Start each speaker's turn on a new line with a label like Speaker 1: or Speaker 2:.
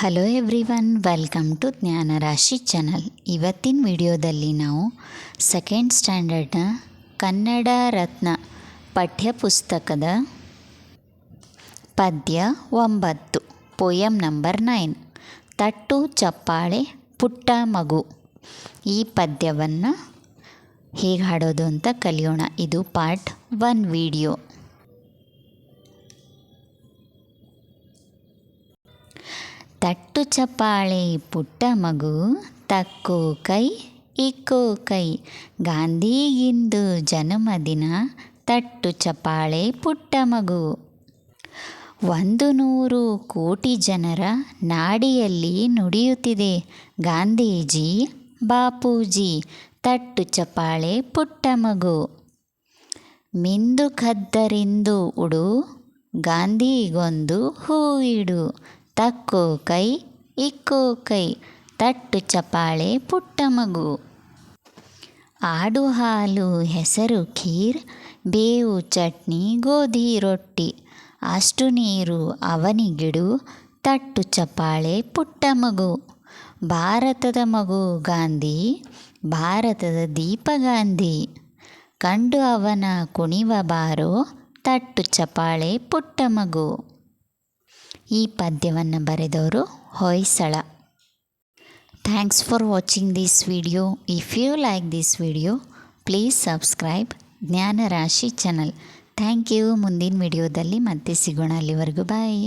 Speaker 1: Hello every one welcome to Jnanarashi channel ಇವತ್ತಿನ ವಿಡಿಯೋದಲ್ಲಿ ನಾವು ಸೆಕೆಂಡ್ ಸ್ಟ್ಯಾಂಡರ್ಡ್ನ ಕನ್ನಡ ರತ್ನ ಪಠ್ಯಪುಸ್ತಕದ ಪದ್ಯ ಒಂಬತ್ತು ಪೋಯಮ್ ನಂಬರ್ ನೈನ್ ತಟ್ಟು ಚಪ್ಪಾಳೆ ಪುಟ್ಟ ಮಗು. ಈ ಪದ್ಯವನ್ನು ಹೇಗೆ ಹಾಡೋದು ಅಂತ ಕಲಿಯೋಣ. ಇದು ಪಾರ್ಟ್ ಒನ್ ವಿಡಿಯೋ ತಟ್ಟು ಚಪ್ಪಾಳೆ ಪುಟ್ಟ ಮಗು, ತಕ್ಕೋ ಕೈ, ಇಕ್ಕೋ ಕೈ. ಗಾಂಧಿಗಿಂದು ಜನ್ಮದಿನ ತಟ್ಟು ಚಪ್ಪಾಳೆ ಪುಟ್ಟ ಮಗು. ಒಂದು ನೂರು ಕೋಟಿ ಜನರ ನಾಡಿಯಲ್ಲಿ ನುಡಿಯುತ್ತಿದೆ ಗಾಂಧೀಜಿ, ಬಾಪೂಜಿ, ತಟ್ಟು ಚಪ್ಪಾಳೆ ಪುಟ್ಟ ಮಗು. ಮಿಂದು ಕದ್ದರಿಂದು ಉಡು, ಗಾಂಧಿಗೊಂದು ಹೂವಿಡು. ತಕ್ಕೋ ಕೈ ಇಕ್ಕೋ ಕೈ ತಟ್ಟು ಚಪಾಳೆ, ಪುಟ್ಟ ಮಗು. ಆಡು ಹಾಲು ಹೆಸರು ಖೀರ್, ಬೇವು ಚಟ್ನಿ, ಗೋಧಿ ರೊಟ್ಟಿ. ಅಷ್ಟು ನೀರು ಅವನಿಗಿಡು, ತಟ್ಟು ಚಪಾಳೆ, ಪುಟ್ಟ ಮಗು. ಭಾರತದ ಮಗು ಗಾಂಧಿ, ಭಾರತದ ದೀಪ ಗಾಂಧಿ. ಕಂಡು ಅವನ ಕುಣಿವ ಬಾರೋ, ತಟ್ಟು ಚಪಾಳೆ, ಪುಟ್ಟ ಮಗು. ಈ ಪದ್ಯವನ್ನು ಬರೆದವರು Hoysala. Thanks for watching this video if you like this video please subscribe Jnanarashi channel thank you ಮುಂದಿನ ವಿಡಿಯೋದಲ್ಲಿ ಮತ್ತೆ ಸಿಗೋಣ. ಅಲ್ಲಿವರೆಗೂ ಬಾಯ್